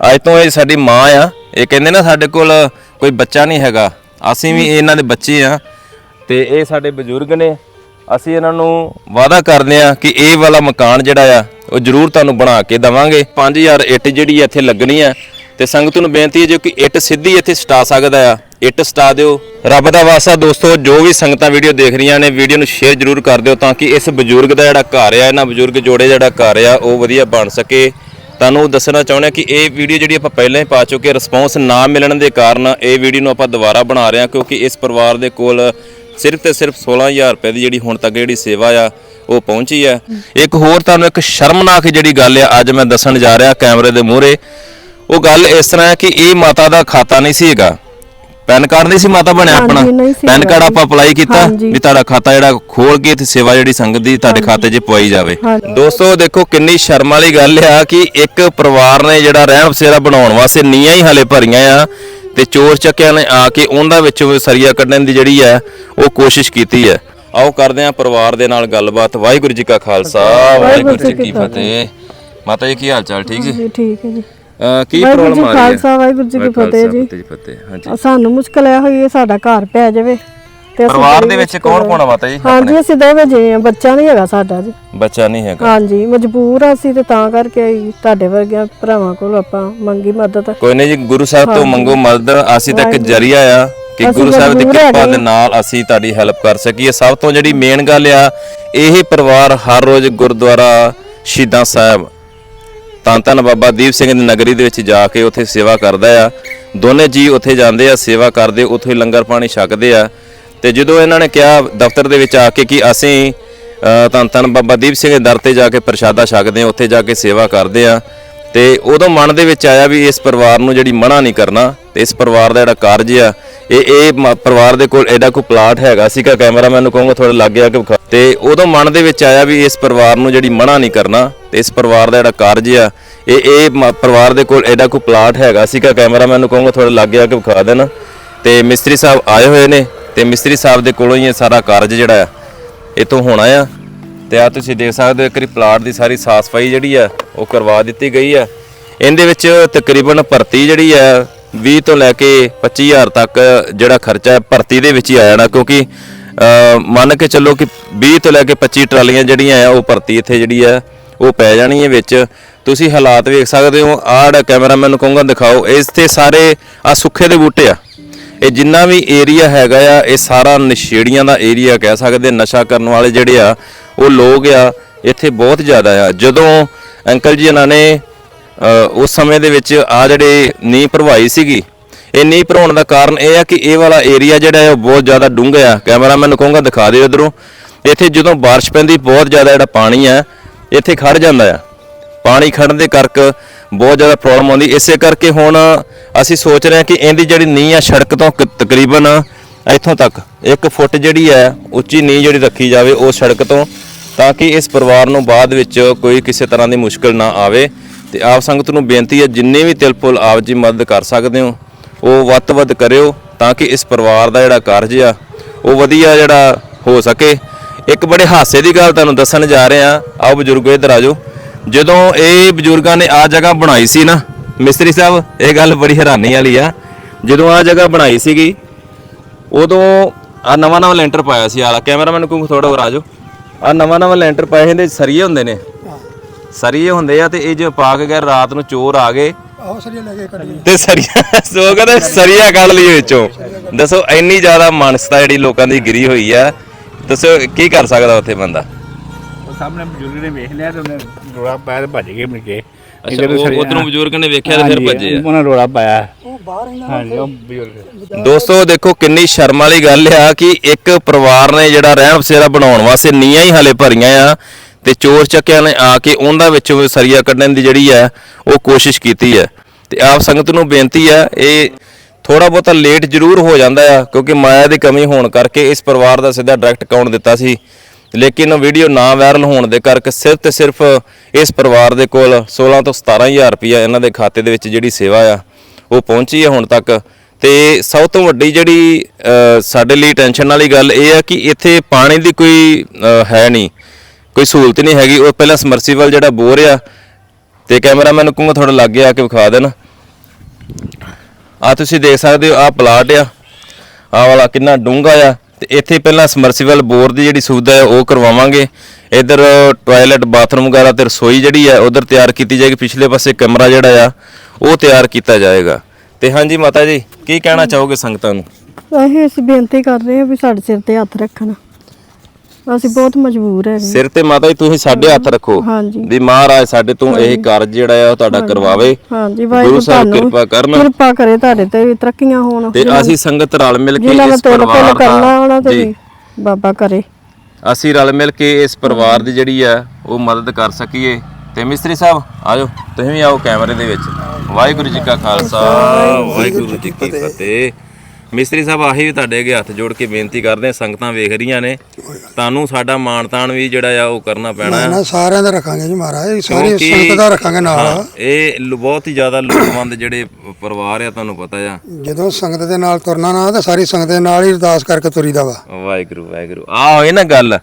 ਅੱਜ ਤੋਂ ਇਹ ਸਾਡੀ ਮਾਂ ਆ। ਇਹ ਕਹਿੰਦੇ ਨਾ ਸਾਡੇ ਕੋਲ ਕੋਈ ਬੱਚਾ ਨਹੀਂ ਹੈਗਾ। ਅਸੀਂ ਵੀ ਇਹਨਾਂ ਦੇ ਬੱਚੇ ਆ। ਤੇ ਇਹ ਸਾਡੇ ਬਜ਼ੁਰਗ ਨੇ। ਅਸੀਂ ਇਹਨਾਂ ਨੂੰ ਵਾਅਦਾ ਕਰਦੇ ਆ ਕਿ ਇਹ ਵਾਲਾ ਮਕਾਨ ਜਿਹੜਾ ਆ ਉਹ ਜ਼ਰੂਰ ਤੁਹਾਨੂੰ ਬਣਾ ਕੇ ਦਵਾਂਗੇ। 5000 ਇੱਟ ਜਿਹੜੀ ਇੱਥੇ ਲੱਗਣੀ ਆ। ਤੇ ਸੰਗਤ ਨੂੰ ਬੇਨਤੀ ਹੈ ਜੋ ਕਿ ਇੱਟ ਸਿੱਧੀ ਇੱਥੇ ਸਟਾ ਸਕਦਾ ਆ। ਇੱਟ ਸਟਾ ਦਿਓ। ਰੱਬ ਦਾ ਵਾਸਾ ਦੋਸਤੋ ਜੋ ਵੀ ਸੰਗਤਾਂ ਵੀਡੀਓ ਦੇਖ ਰਹੀਆਂ ਨੇ ਵੀਡੀਓ ਨੂੰ ਸ਼ੇਅਰ ਜ਼ਰੂਰ ਕਰ ਦਿਓ ਤਾਂ ਕਿ ਇਸ ਬਜ਼ੁਰਗ ਦਾ ਜਿਹੜਾ ਘਰ ਆ ਇਹਨਾਂ ਬਜ਼ੁਰਗ ਜੋੜੇ ਜਿਹੜਾ ਘਰ ਆ ਉਹ ਵਧੀਆ ਬਣ ਸਕੇ। ਤੁਹਾਨੂੰ ਦੱਸਣਾ ਚਾਹੁੰਦੇ ਹਾਂ ਕਿ ਇਹ ਵੀਡੀਓ ਜਿਹੜੀ ਆਪਾਂ ਪਹਿਲਾਂ ਹੀ ਪਾ ਚੁੱਕੇ ਰਿਸਪੌਂਸ ਨਾ ਮਿਲਣ ਦੇ ਕਾਰਨ ਇਹ ਵੀਡੀਓ ਨੂੰ ਆਪਾਂ ਦੁਬਾਰਾ ਬਣਾ ਰਹੇ ਹਾਂ, ਕਿਉਂਕਿ ਇਸ ਪਰਿਵਾਰ ਦੇ ਕੋਲ ਸਿਰਫ ਤੇ ਸਿਰਫ 16000 ਰੁਪਏ ਦੀ ਜਿਹੜੀ ਹੁਣ ਤੱਕ ਜਿਹੜੀ ਸੇਵਾ ਆ, ਉਹ ਪਹੁੰਚੀ ਆ ਇੱਕ ਹੋਰ ਤੁਹਾਨੂੰ ਇੱਕ ਸ਼ਰਮਨਾਕ ਜਿਹੜੀ ਗੱਲ ਆ, ਅੱਜ ਮੈਂ ਦੱਸਣ ਜਾ ਰਿਹਾ ਕੈਮਰੇ ਦੇ ਮੂਹਰੇ। ਉਹ ਗੱਲ ਇਸ ਤਰ੍ਹਾਂ ਹੈ ਕਿ ਇਹ ਮਾਤਾ ਦਾ ਖਾਤਾ ਨਹੀਂ ਸੀਗਾ। ਪੈਨ ਕਾਰਡ ਨਹੀਂ ਸੀ ਮਾਤਾ ਬਣਿਆ ਆਪਣਾ। ਹਾਂਜੀ, ਨਹੀਂ ਸੀ ਪੈਨ ਕਾਰਡ ਆਪਾਂ ਅਪਲਾਈ ਕੀਤਾ ਹਾਂਜੀ। ਵੀ ਤੁਹਾਡਾ ਖਾਤਾ ਜਿਹੜਾ ਖੋਲ ਕੇ ਤੇ ਸੇਵਾ ਜਿਹੜੀ ਸੰਗਤ ਦੀ ਤੁਹਾਡੇ ਖਾਤੇ 'ਚ ਪਵਾਈ ਜਾਵੇ। ਹਾਂਜੀ। ਦੋਸਤੋ ਦੇਖੋ ਕਿੰਨੀ ਸ਼ਰਮ ਵਾਲੀ ਗੱਲ ਆ ਕਿ ਇੱਕ ਪਰਿਵਾਰ ਨੇ ਜਿਹੜਾ ਰਹਿਣ ਬਸੇਰਾ ਬਣਾਉਣ ਵਾਸਤੇ ਨੀਆਂ ਹੀ ਹਲੇ ਭਰੀਆਂ ਆ ਤੇ ਚੋਰ ਚੱਕਿਆਂ ਨੇ ਆ ਕੇ ਉਹਦਾ ਵਿੱਚੋਂ ਸਰੀਆ ਕੱਢਣ ਦੀ ਜਿਹੜੀ ਹੈ ਉਹ ਕੋਸ਼ਿਸ਼ ਕੀਤੀ ਹੈ ਆਓ ਕਰਦੇ ਹਾਂ ਪਰਿਵਾਰ ਦੇ ਨਾਲ ਗੱਲਬਾਤ। ਵਾਹਿਗੁਰੂ ਜੀ ਕਾ ਖਾਲਸਾ ਵਾਹਿਗੁਰੂ ਜੀ ਕੀ ਫਤਿਹ। ਮਾਤਾ ਜੀ ਕੀ ਹਾਲ ਚਾਲ? ਠੀਕ ਜੀ ਜੀ? ਠੀਕ ਹੈ ਜੀ। ਕੀ ਪ੍ਰੋਬਲਮ ਆ ਰਹੀ ਹੈ? ਖਾਲਸਾ ਵਾਹਿਗੁਰੂ ਜੀ ਕੀ ਫਤਿਹ ਜੀ। ਜੀ ਫਤਿਹ ਹਾਂਜੀ। ਸਾਨੂੰ ਮੁਸ਼ਕਲ ਇਹ ਹੋਈ ਹੈ ਸਾਡਾ ਘਰ ਪੈ ਜਾਵੇ। ਤੇ ਪਰਿਵਾਰ ਦੇ ਵਿੱਚ ਕੌਣ ਕੌਣ ਆ ਮਾਤਾ ਜੀ? ਹਾਂਜੀ ਅਸੀਂ ਦੋਵੇਂ ਜੀ ਹਾਂ ਬੱਚਾ ਨਹੀਂ ਹੈਗਾ ਸਾਡਾ ਜੀ। ਬੱਚਾ ਨਹੀਂ ਹੈਗਾ। ਹਾਂਜੀ ਮਜਬੂਰ ਆ ਅਸੀਂ ਤੇ ਤਾਂ ਕਰਕੇ ਆਈ ਤੁਹਾਡੇ ਵਰਗਿਆਂ ਭਰਾਵਾਂ ਕੋਲ ਆਪਾਂ ਮੰਗੀ ਮਦਦ। ਕੋਈ ਨਹੀਂ ਜੀ ਗੁਰੂ ਸਾਹਿਬ ਤੋਂ ਮੰਗੋ ਮਦਦ ਅਸੀਂ ਤਾਂ ਇੱਕ ਜਰੀਆ ਆ ਕਿ ਗੁਰੂ ਸਾਹਿਬ ਦੀ ਕਿਰਪਾ ਦੇ ਨਾਲ ਅਸੀਂ ਤੁਹਾਡੀ ਹੈਲਪ ਕਰ ਸਕੀਏ। ਸਭ ਤੋਂ ਜਿਹੜੀ ਮੇਨ ਗੱਲ ਆ ਇਹ ਪਰਿਵਾਰ ਹਰ ਰੋਜ਼ ਗੁਰਦੁਆਰਾ ਸ਼ਹੀਦਾਂ ਸਾਹਿਬ ਤਾਂ ਧੰਨ ਬਾਬਾ ਦੀਪ ਸਿੰਘ ਦੀ ਨਗਰੀ ਦੇ ਵਿੱਚ ਜਾ ਕੇ ਉੱਥੇ ਸੇਵਾ ਕਰਦਾ ਆ। ਦੋਨੇ ਜੀ ਉੱਥੇ ਜਾਂਦੇ ਆ ਸੇਵਾ ਕਰਦੇ ਉੱਥੇ ਲੰਗਰ ਪਾਣੀ ਛਕਦੇ ਆ। ਤੇ ਜਦੋਂ ਇਹਨਾਂ ਨੇ ਕਿਹਾ ਦਫ਼ਤਰ ਦੇ ਵਿੱਚ ਆ ਕੇ ਕਿ ਅਸੀਂ ਅ, ਧੰਨ ਧੰਨ ਬਾਬਾ ਦੀਪ ਸਿੰਘ ਦੇ ਦਰ ਤੇ ਜਾ ਕੇ ਪ੍ਰਸ਼ਾਦਾ ਛਕਦੇ ਆ ਉੱਥੇ ਜਾ ਕੇ ਸੇਵਾ ਕਰਦੇ ਆ। ਤੇ ਉਦੋਂ ਮਨ ਦੇ ਵਿੱਚ ਆਇਆ ਵੀ ਇਸ ਪਰਿਵਾਰ ਨੂੰ ਜਿਹੜੀ ਮਨਾ ਨਹੀਂ ਕਰਨਾ ਤੇ ਇਸ ਪਰਿਵਾਰ ਦਾ ਜਿਹੜਾ ਕਾਰਜ ਆ ਇਹ ਇਹ ਮ- ਪਰਿਵਾਰ ਦੇ ਕੋਲ ਐਡਾ ਕੋਈ ਪਲਾਟ ਹੈਗਾ ਸੀਗਾ ਕੈਮਰਾਮੈਨ ਨੂੰ ਕਹੂੰਗਾ ਥੋੜਾ ਲੱਗ ਗਿਆ ਕਿ ਵਿਖਾ- ਤੇ ਉਦੋਂ ਮਨ ਦੇ ਵਿੱਚ ਆਇਆ ਵੀ ਇਸ ਪਰਿਵਾਰ ਨੂੰ ਜਿਹੜੀ ਮਨਾ ਨਹੀਂ ਕਰਨਾ, ਤੇ ਇਸ ਪਰਿਵਾਰ ਦਾ ਜਿਹੜਾ ਕਾਰਜ ਆ, ਇਹ ਇਹ ਮ- ਪਰਿਵਾਰ ਦੇ ਕੋਲ ਐਡਾ ਕੋਈ ਪਲਾਟ ਹੈਗਾ ਸੀਗਾ ਕੈਮਰਾਮੈਨ ਨੂੰ ਕਹੂੰਗਾ ਥੋੜਾ ਲੱਗ ਗਿਆ ਕਿ ਵਿਖਾ ਦੇਣ। ਤੇ ਮਿਸਤਰੀ ਸਾਹਿਬ ਆਏ ਹੋਏ ਨੇ, ਤੇ ਮਿਸਤਰੀ ਸਾਹਿਬ ਦੇ ਕੋਲੋਂ ਹੀ ਇਹ ਸਾਰਾ ਕਾਰਜ ਜਿਹੜਾ ਆ ਇਹ ਹੋਣਾ ਆ। ਤੇ ਆ ਤੁਸੀਂ ਦੇਖ ਸਕਦੇ ਹੋ ਕਿ ਪਲਾਟ ਦੀ ਸਾਰੀ ਸਾਫ਼ ਸਫ਼ਾਈ ਜਿਹੜੀ ਆ, ਉਹ ਕਰਵਾ ਦਿੱਤੀ ਗਈ ਆ। ਇਹਦੇ ਵਿੱਚ ਤਕਰੀਬਨ ਭਰਤੀ ਜਿਹੜੀ ਆ 20 ਤੋਂ ਲੈ ਕੇ 25000 ਤੱਕ ਜਿਹੜਾ ਖਰਚਾ ਹੈ ਭਰਤੀ ਦੇ ਵਿੱਚ ਹੀ ਆ ਜਾਣਾ ਕਿਉਂਕਿ ਮੰਨ ਕੇ ਚੱਲੋ ਕਿ 20 ਤੋਂ ਲੈ ਕੇ 25 ਟਰਾਲੀਆਂ ਜਿਹੜੀਆਂ ਆ, ਉਹ ਭਰਤੀ ਇੱਥੇ ਜਿਹੜੀ ਆ, ਉਹ ਪੈ ਜਾਣੀ ਹੈ ਵਿੱਚ। ਤੁਸੀਂ ਹਾਲਾਤ ਵੇਖ ਸਕਦੇ ਹੋ ਆੜ ਕੈਮਰਾਮੈਨ ਨੂੰ ਕਹੂੰਗਾ ਦਿਖਾਓ, ਇਸ ਤੇ ਸਾਰੇ ਆ ਸੁੱਖੇ ਦੇ ਬੂਟੇ ਆ। ਇਹ ਜਿੰਨਾ ਵੀ ਏਰੀਆ ਹੈਗਾ ਆ, ਇਹ ਸਾਰਾ ਨਸ਼ੇੜੀਆਂ ਦਾ ਏਰੀਆ ਕਹਿ ਸਕਦੇ, ਨਸ਼ਾ ਕਰਨ ਵਾਲੇ ਜਿਹੜੇ ਆ, ਉਹ ਲੋਕ ਆ, ਇੱਥੇ ਬਹੁਤ ਜ਼ਿਆਦਾ ਆ। ਜਦੋਂ ਅੰਕਲ ਜੀ ਇਹਨਾਂ ਨੇ ਉਸ ਸਮੇਂ ਦੇ ਵਿੱਚ ਆ ਜਿਹੜੇ ਨੀਂਹ ਭਰਵਾਈ ਸੀਗੀ, ਇਹ ਨੀਂਹ ਭਰਾਉਣ ਦਾ ਕਾਰਨ ਇਹ ਆ ਕਿ ਇਹ ਵਾਲਾ ਏਰੀਆ ਜਿਹੜਾ ਹੈ ਉਹ ਬਹੁਤ ਜ਼ਿਆਦਾ ਡੂੰਘਾ ਆ। ਕੈਮਰਾਮੈਨ ਨੂੰ ਕਹੂੰਗਾ ਦਿਖਾ ਦਿਓ ਇਧਰੋਂ। ਇੱਥੇ ਜਦੋਂ ਬਾਰਿਸ਼ ਪੈਂਦੀ, ਬਹੁਤ ਜ਼ਿਆਦਾ ਜਿਹੜਾ ਪਾਣੀ ਆ, ਇੱਥੇ ਖੜ ਜਾਂਦਾ ਆ। ਪਾਣੀ ਖੜਨ ਦੇ ਕਰਕੇ ਬਹੁਤ ਜ਼ਿਆਦਾ ਪ੍ਰੋਬਲਮ ਆਉਂਦੀ। ਇਸੇ ਕਰਕੇ ਹੁਣ ਅਸੀਂ ਸੋਚ ਰਹੇ ਹਾਂ ਕਿ ਇਹਦੀ ਜਿਹੜੀ ਨੀਂਹ ਆ, ਸੜਕ ਤੋਂ ਕ- ਤਕਰੀਬਨ ਇੱਥੋਂ ਤੱਕ 1 ਫੁੱਟ ਜਿਹੜੀ ਹੈ ਉੱਚੀ ਨੀਂਹ ਜਿਹੜੀ ਰੱਖੀ ਜਾਵੇ ਉਹ ਸੜਕ ਤੋਂ, ਤਾਂ ਕਿ ਇਸ ਪਰਿਵਾਰ ਨੂੰ ਬਾਅਦ ਵਿੱਚ ਕੋਈ ਕਿਸੇ ਤਰ੍ਹਾਂ ਦੀ ਮੁਸ਼ਕਲ ਨਾ ਆਵੇ। ਤੇ ਆਪ ਸੰਗਤ ਨੂੰ ਬੇਨਤੀ ਹੈ, ਜਿੰਨੇ ਵੀ ਤਿਲਪੁਲ ਆਪ ਜੀ ਮਦਦ ਕਰ ਸਕਦੇ ਹੋ, ਉਹ ਵੱਧ ਤੋਂ ਵੱਧ ਕਰਿਓ ਤਾਂ ਕਿ ਇਸ ਪਰਿਵਾਰ ਦਾ ਜਿਹੜਾ ਕਾਰਜ ਆ, ਉਹ ਵਧੀਆ ਜਿਹੜਾ ਹੋ ਸਕੇ। ਇੱਕ ਬੜੇ ਹਾਸੇ ਦੀ ਗੱਲ ਤੁਹਾਨੂੰ ਦੱਸਣ ਜਾ ਰਹੇ ਆ ਆਓ ਬਜ਼ੁਰਗੋ, ਇੱਧਰ ਆਜੋ ਜਦੋਂ ਇਹ ਬਜ਼ੁਰਗਾਂ ਨੇ ਆ ਜਗ੍ਹਾ ਬਣਾਈ ਸੀ ਨਾ, ਮਿਸਤਰੀ ਸਾਹਿਬ, ਇਹ ਗੱਲ ਬੜੀ ਹੈਰਾਨੀ ਵਾਲੀ ਆ। ਜਦੋਂ ਆ ਜਗ੍ਹਾ ਬਣਾਈ ਸੀਗੀ, ਉਦੋਂ ਆ ਨਵਾਂ ਨਵਾਂ ਲੈਂਟਰ ਪਾਇਆ ਸੀ ਆਲਾ ਕੈਮਰਾਮੈਨ ਨੂੰ ਥੋੜਾ ਹੋਰ ਆਜੋ ਆ ਨਵਾਂ ਨਵਾਂ ਲੈਂਟਰ ਪਾਏ ਹੁੰਦੇ ਸਰੀਏ ਹੁੰਦੇ ਨੇ। ਸਰੀਏ ਹੁੰਦੇ ਆ ਤੇ ਇਹ ਜੋ ਪਾ ਕੇ ਗਏ ਰਾਤ ਨੂੰ ਚੋਰ ਆ ਗਏ। ਆਹੋ ਸਰੀਆ ਲੈ ਕੇ ਕੱਢੀ ਤੇ ਸਰੀਆ ਸੋ ਕਹਿੰਦੇ ਸਰੀਆ ਕੱਢ ਲਈ ਵਿੱਚੋਂ। ਦੱਸੋ ਇੰਨੀ ਜ਼ਿਆਦਾ ਮਾਨਸਤਾ ਜਿਹੜੀ ਲੋਕਾਂ ਦੀ ਗਿਰੀ ਹੋਈ ਆ। ਦੱਸੋ ਕੀ ਕਰ ਸਕਦਾ ਉੱਥੇ ਬੰਦਾ? ਉਹ ਸਾਹਮਣੇ ਬਜ਼ੁਰਗ ਨੇ ਵੇਖ ਲਿਆ ਤੇ ਉਹਨੇ ਰੋਲਾ ਪਾਇਆ ਤੇ ਭੱਜ ਗਏ ਮੁੜ ਕੇ। ਅੱਛਾ ਉਹ ਉਧਰੋਂ ਬਜ਼ੁਰਗ ਨੇ ਵੇਖਿਆ ਤੇ ਫਿਰ ਭੱਜੇ ਆ। ਉਹਨਾਂ ਰੋਲਾ ਪਾਇਆ। ਉਹ ਬਾਹਰ ਹਾਂਜੀ ਉਹ ਬਜ਼ੁਰਗ। ਦੋਸਤੋ ਦੇਖੋ ਕਿੰਨੀ ਸ਼ਰਮ ਵਾਲੀ ਗੱਲ ਆ ਕਿ ਇੱਕ ਪਰਿਵਾਰ ਨੇ ਜਿਹੜਾ ਰਹਿਣ ਬਸੇਰਾ ਬਣਾਉਣ ਵਾਸਤੇ ਨੀਆਂ ਹੀ ਹਲੇ ਭਰੀਆਂ ਆ। ਤੇ ਚੋਰ ਚੱਕਿਆਂ ਨੇ ਆ ਕੇ ਉਹਦਾ ਵਿੱਚੋਂ ਸਰੀਆ ਕੱਢਣ ਦੀ ਜਿਹੜੀ ਹੈ, ਉਹ ਕੋਸ਼ਿਸ਼ ਕੀਤੀ ਹੈ। ਤੇ ਆਪ ਸੰਗਤ ਨੂੰ ਬੇਨਤੀ ਆ ਇਹ ਥੋੜਾ ਬਹੁਤਾ ਲੇਟ ਜ਼ਰੂਰ ਹੋ ਜਾਂਦਾ ਆ, ਕਿਉਂਕਿ ਮਾਇਆ ਦੀ ਕਮੀ ਹੋਣ ਕਰਕੇ ਇਸ ਪਰਿਵਾਰ ਦਾ ਸਿੱਧਾ ਡਾਇਰੈਕਟ ਅਕਾਊਂਟ ਦਿੱਤਾ ਸੀ। ਲੇਕਿਨ ਵੀਡੀਓ ਨਾ ਵਾਇਰਲ ਹੋਣ ਦੇ ਕਰਕੇ ਸਿਰਫ ਤੇ ਸਿਰਫ ਇਸ ਪਰਿਵਾਰ ਦੇ ਕੋਲ 16 ਤੋਂ 17000 ਰੁਪਇਆ ਇਹਨਾਂ ਦੇ ਖਾਤੇ ਦੇ ਵਿੱਚ ਜਿਹੜੀ ਸੇਵਾ ਆ, ਉਹ ਪਹੁੰਚੀ ਹੈ ਹੁਣ ਤੱਕ। ਤੇ ਸਭ ਤੋਂ ਵੱਡੀ ਜਿਹੜੀ ਸਾਡੇ ਲਈ ਟੈਨਸ਼ਨ ਵਾਲੀ ਗੱਲ ਇਹ ਆ ਕਿ ਇੱਥੇ ਪਾਣੀ ਦੀ ਕੋਈ ਹੈ ਨਹੀਂ। ਕੋਈ ਸਹੂਲਤ ਨਹੀਂ ਹੈਗੀ। ਉਹ ਪਹਿਲਾਂ ਸਮਰਸੀਬਲ ਜਿਹੜਾ ਬੋਰ ਆ ਤੇ ਕੈਮਰਾਮੈਨ ਨੂੰ ਕਹੂੰਗਾ ਥੋੜਾ ਲੱਗ ਗਿਆ ਕਿ ਵਿਖਾ ਦੇਣ। ਆ ਤੁਸੀਂ ਦੇਖ ਸਕਦੇ ਹੋ ਆ ਪਲਾਟ ਆ। ਆ ਵਾਲਾ ਕਿੰਨਾ ਡੂੰਘਾ ਆ ਤੇ ਇੱਥੇ ਪਹਿਲਾਂ ਸਮਰਸੀਬਲ ਬੋਰ ਦੀ ਜਿਹੜੀ ਸੁਵਿਧਾ ਹੈ ਉਹ ਕਰਵਾਵਾਂਗੇ। ਇਧਰ ਟਾਇਲਟ ਬਾਥਰੂਮ ਵਗੈਰਾ ਤੇ ਰਸੋਈ ਜਿਹੜੀ ਹੈ ਉਧਰ ਤਿਆਰ ਕੀਤੀ ਜਾਏਗੀ। ਪਿਛਲੇ ਪਾਸੇ ਕਮਰਾ ਜਿਹੜਾ ਆ, ਉਹ ਤਿਆਰ ਕੀਤਾ ਜਾਏਗਾ। ਤੇ ਹਾਂਜੀ ਮਾਤਾ ਜੀ, ਕੀ ਕਹਿਣਾ ਚਾਹੋਗੇ ਸੰਗਤਾਂ ਨੂੰ? ਅਸੀਂ ਇਸ ਬੇਨਤੀ ਕਰ ਰਹੇ ਹਾਂ ਵੀ ਸਾਡੇ ਸਿਰ ਤੇ ਹੱਥ ਰੱਖਣ। ਅਸੀਂ ਬਹੁਤ ਮਜਬੂਰ ਹੈਗੇ। ਸਿਰ ਤੇ ਮਾਤਾ ਜੀ ਤੁਸੀਂ ਸਾਡੇ ਹੱਥ ਰੱਖੋ। ਹਾਂਜੀ। ਵੀ ਮਹਾਰਾਜ ਸਾਡੇ ਤੋਂ ਇਹ ਕਾਰਜ ਜਿਹੜਾ ਆ ਉਹ ਤੁਹਾਡਾ ਕਰਵਾਵੇ। ਹਾਂਜੀ ਗੁਰੂ ਵਾਹਿਗੁਰੂ ਸਾਹਿਬ ਤੁਹਾਨੂੰ ਕਿਰਪਾ ਕਰਨ। ਕਿਰਪਾ ਕਰੇ ਤੁਹਾਡੇ ਤੇ ਵੀ ਤਰੱਕੀਆਂ ਹੋਣ। ਤੇ ਅਸੀਂ ਸੰਗਤ ਰਲ ਮਿਲ ਕੇ ਜਿਨ੍ਹਾਂ ਨੇ ਇਸ ਤੁਰ ਪਰਿਵਾਰ ਪੁੱਲ ਕਰਨਾ ਉਹਨਾਂ ਦਾ ਤੇ ਜੀ। ਵੀ ਬਾਬਾ ਕਰੇ। ਅਸੀਂ ਰਲ ਮਿਲ ਕੇ ਇਸ ਪਰਿਵਾਰ ਦੀ ਜਿਹੜੀ ਆ ਉਹ ਮਦਦ ਕਰ ਸਕੀਏ। ਤੇ ਮਿਸਤਰੀ ਸਾਹਿਬ ਆਜੋ। ਤੁਸੀਂ ਵੀ ਆਓ ਕੈਮਰੇ ਦੇ ਵਿੱਚ। ਵਾਹਿਗੁਰੂ ਜੀ ਕਾ ਖਾਲਸਾ। ਵਾਹਿਗੁਰੂ ਜੀ ਕੀ ਫਤਿਹ। ਮਿਸਤਰੀ ਸਾਹਿਬ ਆਹੀ ਵੀ ਤੁਹਾਡੇ ਅੱਗੇ ਹੱਥ ਜੋੜ ਕੇ ਬੇਨਤੀ ਕਰਦੇ ਆ ਸੰਗਤਾਂ ਵੇਖ ਰਹੀਆਂ ਨੇ। ਤੁਹਾਨੂੰ ਸਾਡਾ ਮਾਣ ਤਾਣ ਵੀ ਜਿਹੜਾ ਆ ਉਹ ਕਰਨਾ ਪੈਣਾ ਹੈ ਨਾ ਸਾਰਿਆਂ ਦਾ ਰੱਖਾਂਗੇ ਜੀ ਮਹਾਰਾਜ ਸਾਰੀ ਸੰਗਤ ਦਾ ਰੱਖਾਂਗੇ ਨਾਲ। ਇਹ ਬਹੁਤ ਹੀ ਜ਼ਿਆਦਾ ਲੋੜਵੰਦ ਜਿਹੜੇ ਪਰਿਵਾਰ ਆ ਤੁਹਾਨੂੰ ਪਤਾ ਆ। ਜਦੋਂ ਸੰਗਤ ਦੇ ਨਾਲ ਤੁਰਨਾ ਨਾ ਤਾਂ ਸਾਰੀ ਸੰਗਤ ਦੇ ਨਾਲ ਹੀ ਅਰਦਾਸ ਕਰਕੇ ਤੁਰੀਦਾ ਵਾ। ਵਾਹਿਗੁਰੂ ਵਾਹਿਗੁਰੂ। ਆਹ ਹੋਏ ਨਾ ਗੱਲ।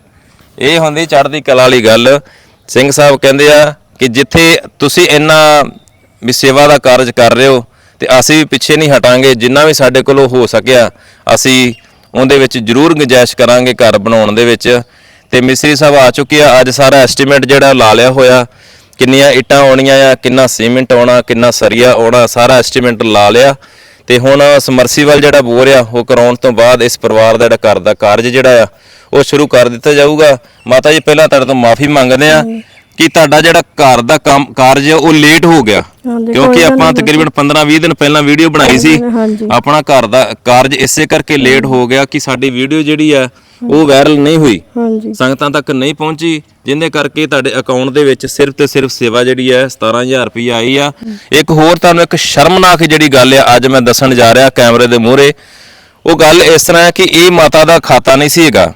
ਇਹ ਹੁੰਦੀ ਚੜ੍ਹਦੀ ਕਲਾ ਵਾਲੀ ਗੱਲ। ਸਿੰਘ ਸਾਹਿਬ ਕਹਿੰਦੇ ਆ ਕਿ ਜਿੱਥੇ ਤੁਸੀਂ ਇੰਨਾ ਵੀ ਸੇਵਾ ਦਾ ਕਾਰਜ ਕਰ ਰਹੇ ਹੋ ਤੇ ਅਸੀਂ ਵੀ ਪਿੱਛੇ ਨਹੀਂ ਹਟਾਂਗੇ, ਜਿੰਨਾ ਵੀ ਸਾਡੇ ਕੋਲੋਂ ਹੋ ਸਕਿਆ, ਅਸੀਂ ਉਹਦੇ ਵਿੱਚ ਜ਼ਰੂਰ ਗੁੰਜਾਇਸ਼ ਕਰਾਂਗੇ ਘਰ ਬਣਾਉਣ ਦੇ ਵਿੱਚ। ਤੇ ਮਿਸਤਰੀ ਸਾਹਿਬ ਆ ਚੁੱਕੇ ਆ, ਅੱਜ ਸਾਰਾ ਐਸਟੀਮੇਟ ਜਿਹੜਾ ਲਾ ਲਿਆ ਹੋਇਆ, ਕਿੰਨੀਆਂ ਇੱਟਾਂ ਆਉਣੀਆਂ ਆ, ਕਿੰਨਾ ਸੀਮੈਂਟ ਆਉਣਾ, ਕਿੰਨਾ ਸਰੀਆ ਆਉਣਾ, ਸਾਰਾ ਐਸਟੀਮੇਟ ਲਾ ਲਿਆ। ਤੇ ਹੁਣ ਸਮਰਸੀਵਲ ਜਿਹੜਾ ਬੋਰ ਆ, ਉਹ ਕਰਾਉਣ ਤੋਂ ਬਾਅਦ ਇਸ ਪਰਿਵਾਰ ਦਾ ਜਿਹੜਾ ਘਰ ਦਾ ਕਾਰਜ ਜਿਹੜਾ ਆ, ਉਹ ਸ਼ੁਰੂ ਕਰ ਦਿੱਤਾ ਜਾਊਗਾ। ਮਾਤਾ ਜੀ, ਪਹਿਲਾਂ ਤੁਹਾਡੇ ਤੋਂ ਮਾਫੀ ਮੰਗਦੇ ਆ। ਕਿ ਤੁਹਾਡਾ ਜਿਹੜਾ ਘਰ ਦਾ ਕੰਮ ਕਾਰਜ ਉਹ ਲੇਟ ਹੋ ਗਿਆ। ਹਾਂਜੀ, ਕਿਉਂਕਿ ਗੱਲ ਆਪਾਂ ਨਹੀਂ। ਤਕਰੀਬਨ 15-20 ਦਿਨ ਪਹਿਲਾਂ ਵੀਡੀਓ ਬਣਾਈ ਸੀ। ਹਾਂਜੀ ਆਪਣਾ ਘਰ ਦਾ ਕਾਰਜ ਇਸੇ ਕਰਕੇ ਲੇਟ ਹੋ ਗਿਆ ਕਿ ਸਾਡੀ ਵੀਡੀਓ ਜਿਹੜੀ ਆ ਉਹ ਵਾਇਰਲ ਨਹੀਂ ਹੋਈ। ਹਾਂਜੀ। ਸੰਗਤਾਂ ਤੱਕ ਨਹੀਂ ਪਹੁੰਚੀ ਜਿੰਦੇ ਕਰਕੇ ਤੁਹਾਡੇ ਅਕਾਊਂਟ ਦੇ ਵਿੱਚ ਸਿਰਫ ਤੇ ਸਿਰਫ ਸੇਵਾ ਜਿਹੜੀ ਹੈ 17000 ਰੁਪਏ ਆਈ ਆ। ਇੱਕ ਹੋਰ ਤੁਹਾਨੂੰ ਇੱਕ ਸ਼ਰਮਨਾਕ ਜਿਹੜੀ ਗੱਲ ਆ ਅੱਜ ਮੈਂ ਦੱਸਣ ਜਾ ਰਿਹਾ ਕੈਮਰੇ ਦੇ ਮੂਹਰੇ। ਉਹ ਗੱਲ ਇਸ ਤਰ੍ਹਾਂ ਹੈ ਕਿ ਇਹ ਮਾਤਾ ਦਾ ਖਾਤਾ ਨਹੀਂ ਸੀ ਹੈਗਾ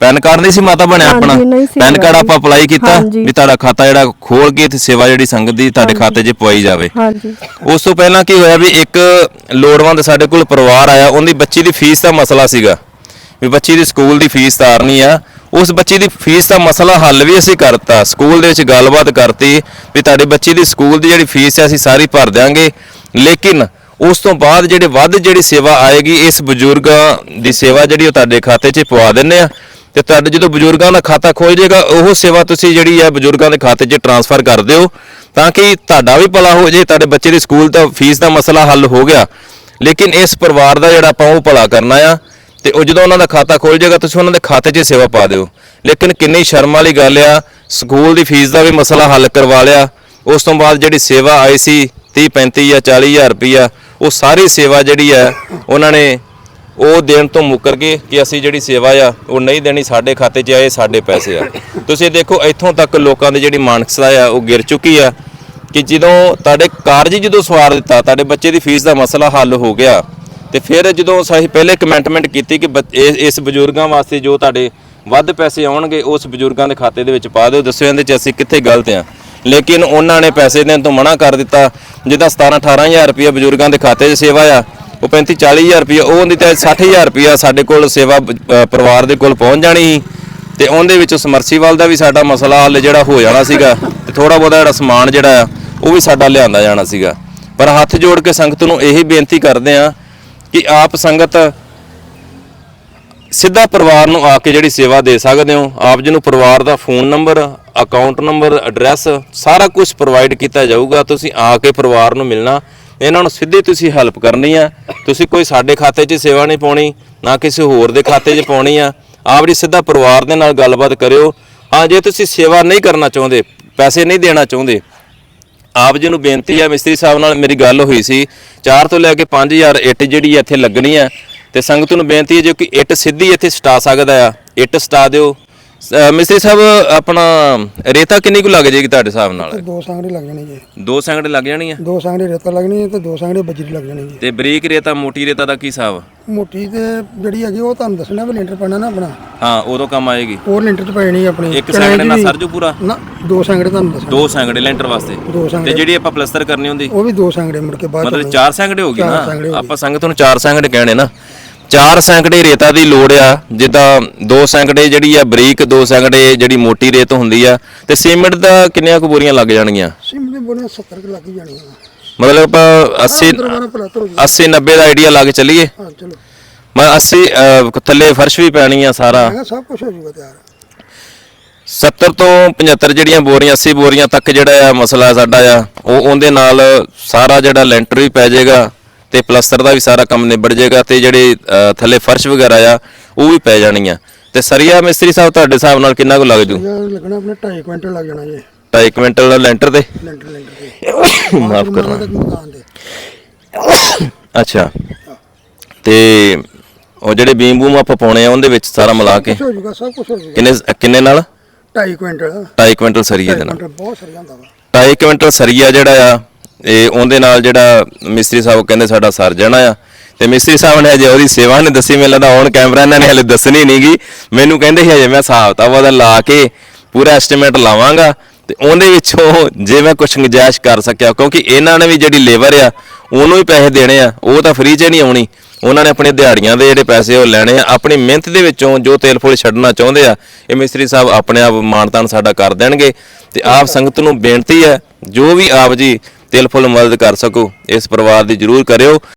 ਪੈਨ ਕਾਰਡ ਨਹੀਂ ਸੀ ਮਾਤਾ ਬਣਿਆ ਹਾਂਜੀ, ਆਪਣਾ। ਨਹੀਂ ਸੀ ਪੈਨ ਕਾਰਡ ਆਪਾਂ ਅਪਲਾਈ ਕੀਤਾ ਹਾਂਜੀ। ਵੀ ਤੁਹਾਡਾ ਖਾਤਾ ਜਿਹੜਾ ਖੋਲ ਕੇ ਤੇ ਸੇਵਾ ਜਿਹੜੀ ਸੰਗਤ ਦੀ ਤੁਹਾਡੇ ਖਾਤੇ 'ਚ ਪਵਾਈ ਜਾਵੇ। ਹਾਂਜੀ। ਉਸ ਤੋਂ ਪਹਿਲਾਂ ਕੀ ਹੋਇਆ ਵੀ ਇੱਕ ਲੋੜਵੰਦ ਸਾਡੇ ਕੋਲ ਪਰਿਵਾਰ ਆਇਆ ਉਹਦੀ ਬੱਚੀ ਦੀ ਫੀਸ ਦਾ ਮਸਲਾ ਸੀਗਾ। ਵੀ ਬੱਚੀ ਦੀ ਸਕੂਲ ਦੀ ਫੀਸ ਤਾਰਨੀ ਆ। ਉਸ ਬੱਚੀ ਦੀ ਫੀਸ ਦਾ ਮਸਲਾ ਹੱਲ ਵੀ ਅਸੀਂ ਕਰਤਾ। ਸਕੂਲ ਦੇ ਵਿੱਚ ਗੱਲਬਾਤ ਕਰਤੀ ਵੀ ਤੁਹਾਡੇ ਬੱਚੀ ਦੀ ਸਕੂਲ ਦੀ ਜਿਹੜੀ ਫੀਸ ਹੈ ਅਸੀਂ ਸਾਰੀ ਭਰ ਦਿਆਂਗੇ। ਲੇਕਿਨ ਉਸ ਤੋਂ ਬਾਅਦ ਜਿਹੜੇ ਵੱਧ ਜਿਹੜੀ ਸੇਵਾ ਆਏਗੀ ਇਸ ਬਜ਼ੁਰਗਾਂ ਦੀ ਸੇਵਾ ਜਿਹੜੀ ਉਹ ਤੁਹਾਡੇ ਖਾਤੇ 'ਚ ਪਵਾ ਦਿੰਨੇ ਆ। ਤੇ ਤੁਹਾਡੇ ਜਦੋਂ ਬਜ਼ੁਰਗਾਂ ਦਾ ਖਾਤਾ ਖੋਲ ਜਾਏਗਾ, ਉਹ ਸੇਵਾ ਤੁਸੀਂ ਜਿਹੜੀ ਹੈ ਬਜ਼ੁਰਗਾਂ ਦੇ ਖਾਤੇ 'ਚ ਟ੍ਰਾਂਸਫਰ ਕਰ ਦਿਓ, ਤਾਂ ਕਿ ਤੁਹਾਡਾ ਵੀ ਭਲਾ ਹੋ ਜੇ, ਤੁਹਾਡੇ ਬੱਚੇ ਦੀ ਸਕੂਲ ਦਾ ਫੀਸ ਦਾ ਮਸਲਾ ਹੱਲ ਹੋ ਗਿਆ। ਲੇਕਿਨ ਇਸ ਪਰਿਵਾਰ ਦਾ ਜਿਹੜਾ ਆਪਾਂ ਉਹ ਭਲਾ ਕਰਨਾ ਆ, ਤੇ ਉਹ ਜਦੋਂ ਉਹਨਾਂ ਦਾ ਖਾਤਾ ਖੋਲ ਜਾਏਗਾ, ਤੁਸੀਂ ਉਹਨਾਂ ਦੇ ਖਾਤੇ 'ਚ ਸੇਵਾ ਪਾ ਦਿਓ। ਲੇਕਿਨ ਕਿੰਨੀ ਸ਼ਰਮ ਵਾਲੀ ਗੱਲ ਆ, ਸਕੂਲ ਦੀ ਫੀਸ ਦਾ ਵੀ ਮਸਲਾ ਹੱਲ ਕਰਵਾ ਲਿਆ। ਉਸ ਤੋਂ ਬਾਅਦ ਜਿਹੜੀ ਸੇਵਾ ਆਈ ਸੀ 30 35 ਜਾਂ 40000 ਰੁਪਈਆ, ਉਹ ਸਾਰੀ ਸੇਵਾ ਜਿਹੜੀ ਹੈ ਉਹਨਾਂ ਨੇ ਉਹ ਦੇਣ ਤੋਂ ਮੁੱਕਰ ਗਏ ਕਿ ਅਸੀਂ ਜਿਹੜੀ ਸੇਵਾ ਆ, ਉਹ ਨਹੀਂ ਦੇਣੀ, ਸਾਡੇ ਖਾਤੇ 'ਚ ਆਏ, ਸਾਡੇ ਪੈਸੇ ਆ। ਤੁਸੀਂ ਦੇਖੋ, ਇੱਥੋਂ ਤੱਕ ਲੋਕਾਂ ਦੀ ਜਿਹੜੀ ਮਾਨਸਿਕਤਾ ਆ, ਉਹ ਗਿਰ ਚੁੱਕੀ ਆ ਕਿ ਜਦੋਂ ਤੁਹਾਡੇ ਕਾਰਜ ਹੀ ਜਦੋਂ ਸਵਾਰ ਦਿੱਤਾ, ਤੁਹਾਡੇ ਬੱਚੇ ਦੀ ਫੀਸ ਦਾ ਮਸਲਾ ਹੱਲ ਹੋ ਗਿਆ, ਤੇ ਫਿਰ ਜਦੋਂ ਅਸੀਂ ਪਹਿਲੇ ਕਮੈਂਟਮੈਂਟ ਕੀਤੀ ਕਿ ਬੱਚ- ਇਸ ਬਜ਼ੁਰਗਾਂ ਵਾਸਤੇ ਜੋ ਤੁਹਾਡੇ ਵੱਧ ਪੈਸੇ ਆਉਣਗੇ, ਉਸ ਬਜ਼ੁਰਗਾਂ ਦੇ ਖਾਤੇ ਦੇ ਵਿੱਚ ਪਾ ਦਿਓ ਦੱਸੋ ਇਹਦੇ 'ਚ ਅਸੀਂ ਕਿੱਥੇ ਗਲਤ ਆ। ਲੇਕਿਨ ਉਹਨਾਂ ਨੇ ਪੈਸੇ ਦੇਣ ਤੋਂ ਮਨਾ ਕਰ ਦਿੱਤਾ ਜਿਹਦਾ 17 18000 ਰੁਪਏ ਬਜ਼ੁਰਗਾਂ ਦੇ ਖਾਤੇ 'ਚ ਸੇਵਾ ਆ ਉਹ 35 40000 ਰੁਪਏ ਉਹ ਉਹਦੀ ਤੇ 60000 ਰੁਪਏ ਸਾਡੇ ਕੋਲ ਸੇਵਾ ਪਰਿਵਾਰ ਦੇ ਕੋਲ ਪਹੁੰਚ ਜਾਣੀ ਸੀ। ਤੇ ਉਹਦੇ ਵਿੱਚ ਸਮਰਸੀਵਾਲ ਦਾ ਵੀ ਸਾਡਾ ਮਸਲਾ ਹੱਲ ਜਿਹੜਾ ਹੋ ਜਾਣਾ ਸੀਗਾ। ਤੇ ਥੋੜਾ ਬਹੁਤਾ ਜਿਹੜਾ ਸਮਾਨ ਜਿਹੜਾ ਆ, ਉਹ ਵੀ ਸਾਡਾ ਲਿਆਂਦਾ ਜਾਣਾ ਸੀਗਾ। ਪਰ ਹੱਥ ਜੋੜ ਕੇ ਸੰਗਤ ਨੂੰ ਇਹੀ ਬੇਨਤੀ ਕਰਦੇ ਆ ਕਿ ਆਪ ਸੰਗਤ ਸਿੱਧਾ ਪਰਿਵਾਰ ਨੂੰ ਆ ਕੇ ਜਿਹੜੀ ਸੇਵਾ ਦੇ ਸਕਦੇ ਹੋ। ਆਪ ਜੀ ਨੂੰ ਪਰਿਵਾਰ ਦਾ phone number, account number, address ਸਾਰਾ ਕੁਝ ਪ੍ਰੋਵਾਈਡ ਕੀਤਾ ਜਾਊਗਾ। ਤੁਸੀਂ ਆ ਕੇ ਪਰਿਵਾਰ ਨੂੰ ਮਿਲਣਾ। ਇਹਨਾਂ ਨੂੰ ਸਿੱਧੀ ਤੁਸੀਂ ਹੈਲਪ ਕਰਨੀ ਆ। ਤੁਸੀਂ ਕੋਈ ਸਾਡੇ ਖਾਤੇ 'ਚ ਸੇਵਾ ਨਹੀਂ ਪਾਉਣੀ, ਨਾ ਕਿਸੇ ਹੋਰ ਦੇ ਖਾਤੇ 'ਚ ਪਾਉਣੀ ਆ। ਆਪ ਜੀ ਸਿੱਧਾ ਪਰਿਵਾਰ ਦੇ ਨਾਲ ਗੱਲਬਾਤ ਕਰਿਓ। ਹਾਂ, ਜੇ ਤੁਸੀਂ ਸੇਵਾ ਨਹੀਂ ਕਰਨਾ ਚਾਹੁੰਦੇ, ਪੈਸੇ ਨਹੀਂ ਦੇਣਾ ਚਾਹੁੰਦੇ, ਆਪ ਜੀ ਨੂੰ ਬੇਨਤੀ ਆ, ਮਿਸਤਰੀ ਸਾਹਿਬ ਨਾਲ ਮੇਰੀ ਗੱਲ ਹੋਈ ਸੀ। 4 ਤੋਂ ਲੈ ਕੇ 5000 ਇੱਟ ਜਿਹੜੀ ਇੱਥੇ ਲੱਗਣੀ ਆ। ਤੇ ਸੰਗਤ ਨੂੰ ਬੇਨਤੀ ਹੈ ਜੋ ਕਿ ਇੱਟ ਸਿੱਧੀ ਇੱਥੇ ਸਟਾ ਸਕਦਾ ਆ। ਇੱਟ ਸਟਾ ਦਿਓ। ਮਿਸਤਰੀ ਸਾਹਿਬ ਆਪਣਾ ਰੇਤਾ ਕਿੰਨੀ ਕੁ ਲੱਗ ਜਾਏਗੀ ਤੁਹਾਡੇ ਹਿਸਾਬ ਨਾਲ? ਦੋ ਸੰਗੜੇ ਲੱਗ ਜਾਣੀ ਜੀ। ਦੋ ਸੰਗੜੇ ਲੱਗ ਜਾਣੀਆਂ? ਦੋ ਸੰਗੜੇ ਰੇਤਾ ਲੱਗਣੀ ਹੈ ਤੇ ਦੋ ਸੰਗੜੇ ਬਜਰੀ ਲੱਗ ਜਾਣੀ ਜੀ। ਤੇ ਬਰੀਕ ਰੇਤਾ ਮੋਟੀ ਰੇਤਾ ਦਾ ਕੀ ਹਿਸਾਬ? ਮੋਟੀ ਤੇ ਜਿਹੜੀ ਹੈਗੀ ਉਹ ਤੁਹਾਨੂੰ ਦੱਸਣਾ ਵੀ ਲੈਂਟਰ ਪੈਣਾ ਨਾ ਆਪਣਾ। ਹਾਂ ਉਦੋਂ ਕੰਮ ਆਏਗੀ। ਹੋਰ ਲੈਂਟਰ ਚ ਪੈਣੀ ਆਪਣੀ। ਇੱਕ ਸੰਗੜੇ ਦੀ ਨਾਲ ਵੀ- ਸਰਜੂ ਪੂਰਾ? ਨਾ ਦੋ ਸੰਗੜੇ ਤੁਹਾਨੂੰ ਦੱਸਣਾ ਦੋ ਸੰਗੜੇ ਲੈਂਟਰ ਵਾਸਤੇ। ਦੋ ਤੇ ਸੰਗੜੇ ਜਿਹੜੀ ਆਪਾਂ ਪਲਸਤਰ ਕਰਨੀ ਹੁੰਦੀ? ਉਹ ਵੀ ਦੋ ਸੰਗੜੇ ਮੁੜ ਕੇ ਬਾਅਦ ਮਤਲਬ ਚਾਰ ਸੰਗੜੇ ਹੋ ਗਏ ਨਾ। ਆਪਾਂ ਸੰਗਤ ਨੂੰ ਚਾਰ ਸੰਗੜੇ ਕਹਿਣੇ ਨਾ। ਚਾਰ ਸੰਗੜੇ ਰੇਤਾ ਦੀ ਲੋੜ ਆ ਜਿੱਦਾਂ ਦੋ ਸੰਗੜੇ ਜਿਹੜੀ ਆ ਬਰੀਕ ਦੋ ਸੰਗੜੇ ਜਿਹੜੀ ਮੋਟੀ ਰੇਤ ਹੁੰਦੀ ਆ ਤੇ ਸੀਮਿੰਟ ਦਾ ਕਿੰਨੀਆਂ ਕੁ ਬੋਰੀਆਂ ਲੱਗ ਜਾਣਗੀਆਂ? ਸਿਮ ਦੇ ਬੋਲੇ 70 ਕੁ ਲੱਗ ਹੀ ਜਾਣੀ ਹੈ ਮਤਲਬ ਆਪਾਂ 80 ਦੁਬਾਰਾ ਭਲਾ ਤਰੋ 80 90 ਦਾ ਆਈਡੀਆ ਲਾ ਕੇ ਚੱਲੀਏ? ਹਾਂ ਚਲੋ। ਮੈਂ 80 ਅਹ, ਥੱਲੇ ਫਰਸ਼ ਵੀ ਪੈਣੀ ਆ ਸਾਰਾ। ਸਭ ਕੁਝ ਹੋ ਜਾਊਗਾ ਤਿਆਰ। 70 ਤੋਂ 75 ਜਿਹੜੀਆਂ ਬੋਰੀਆਂ 80 ਬੋਰੀਆਂ ਤੱਕ ਜਿਹੜਾ ਆ ਮਸਲਾ ਸਾਡਾ ਆ ਉਹ ਉਹਦੇ ਨਾਲ ਸਾਰਾ ਜਿਹੜਾ ਲੈਂਟਰ ਵੀ ਪੈ ਜਾਏਗਾ। ਤੇ ਪਲਸਤਰ ਦਾ ਵੀ ਸਾਰਾ ਕੰਮ ਨਿਬੜ ਜਾਏਗਾ ਤੇ ਜਿਹੜੇ ਥੱਲੇ ਫਰਸ਼ ਵਗੈਰਾ ਆ ਉਹ ਵੀ ਪੈ ਜਾਣੀਆਂ। ਤੇ ਸਰੀਆ ਮਿਸਤਰੀ ਸਾਹਿਬ ਤੁਹਾਡੇ ਹਿਸਾਬ ਨਾਲ ਕਿੰਨਾ ਕੁ ਲੱਗ ਜੂ? ਲੱਗਣਾ ਆਪਣੇ 2.5 ਕੁਇੰਟਲ ਲੱਗ ਜਾਣਾ ਜੀ। 2.5 ਕੁਇੰਟਲ ਲੈਂਟਰ ਤੇ? ਲੈਂਟਰ ਮਾਫ ਕਰਨਾ। ਦੇ ਅੱਛਾ। ਤੇ ਉਹ ਜਿਹੜੇ ਬੀਮ ਬੂਮ ਆਪਾਂ ਪਾਉਣੇ ਆ ਉਹਦੇ ਵਿੱਚ ਸਾਰਾ ਮਿਲਾ ਕੇ? ਕੁਝ ਹੋ ਜਾਊਗਾ ਸਭ ਕੁਝ ਹੋ ਜਾਊਗਾ ਕਿੰਨੇ ਕਿੰਨੇ ਨਾਲ? 2.5 ਕੁਇੰਟਲ। 2.5 ਕੁਇੰਟਲ ਸਰੀਏ ਦੇ ਨਾਲ। ਕੁਇੰਟਲ ਬਹੁਤ ਸਰ ਜਾਂਦਾ ਵਾ। 2.5 ਕੁਇੰਟਲ ਸਰੀਆ ਜਿਹੜਾ ਆ ਇਹ ਉਹਦੇ ਨਾਲ ਜਿਹੜਾ ਮਿਸਤਰੀ ਸਾਹਿਬ ਕਹਿੰਦੇ ਸਾਡਾ ਸਰ ਜਾਣਾ ਆ। ਤੇ ਮਿਸਤਰੀ ਸਾਹਿਬ ਨੇ ਹਜੇ ਉਹਦੀ ਸੇਵਾ ਨੇ ਦੱਸੀ, ਮੈਨੂੰ ਲੱਗਦਾ ਔਨ ਕੈਮਰਾ ਇਹਨਾਂ ਨੇ ਹਲੇ ਦੱਸਣੀ ਨਹੀਂਗੀ ਮੈਨੂੰ ਕਹਿੰਦੇ ਸੀ ਅਜੇ ਮੈਂ ਹਿਸਾਬ ਤਾਂ ਉਹਦਾ ਲਾ ਕੇ ਪੂਰਾ ਐਸਟੀਮੇਟ ਲਾਵਾਂਗਾ। ਤੇ ਉਹਦੇ ਵਿੱਚੋਂ ਜੇ ਮੈਂ ਕੁਝ ਗੁੰਜਾਇਸ਼ ਕਰ ਸਕਿਆ, ਕਿਉਂਕਿ ਇਹਨਾਂ ਨੇ ਵੀ ਜਿਹੜੀ ਲੇਬਰ ਆ, ਉਹਨੂੰ ਵੀ ਪੈਸੇ ਦੇਣੇ ਆ, ਉਹ ਤਾਂ ਫ੍ਰੀ 'ਚ ਨਹੀਂ ਆਉਣੀ। ਉਹਨਾਂ ਨੇ ਆਪਣੇ ਦਿਹਾੜੀਆਂ ਦੇ ਜਿਹੜੇ ਪੈਸੇ ਉਹ ਲੈਣੇ ਆ। ਆਪਣੀ ਮਿਹਨਤ ਦੇ ਵਿੱਚੋਂ ਜੋ ਤੇਲ ਫੁੱਲ ਛੱਡਣਾ ਚਾਹੁੰਦੇ ਆ, ਇਹ ਮਿਸਤਰੀ ਸਾਹਿਬ ਆਪਣੇ ਆਪ ਮਾਨਤਾਨ ਸਾਡਾ ਕਰ ਦੇਣਗੇ। ਤੇ ਆਪ ਸੰਗਤ ਨੂੰ ਬੇਨਤੀ ਹੈ ਜੋ ਵੀ ਆਪ ਜੀ ਤਿਲ ਫੁੱਲ ਮਦਦ ਕਰ ਸਕੋ। ਇਸ ਪਰਿਵਾਰ ਦੀ ਜਰੂਰ ਕਰਿਓ।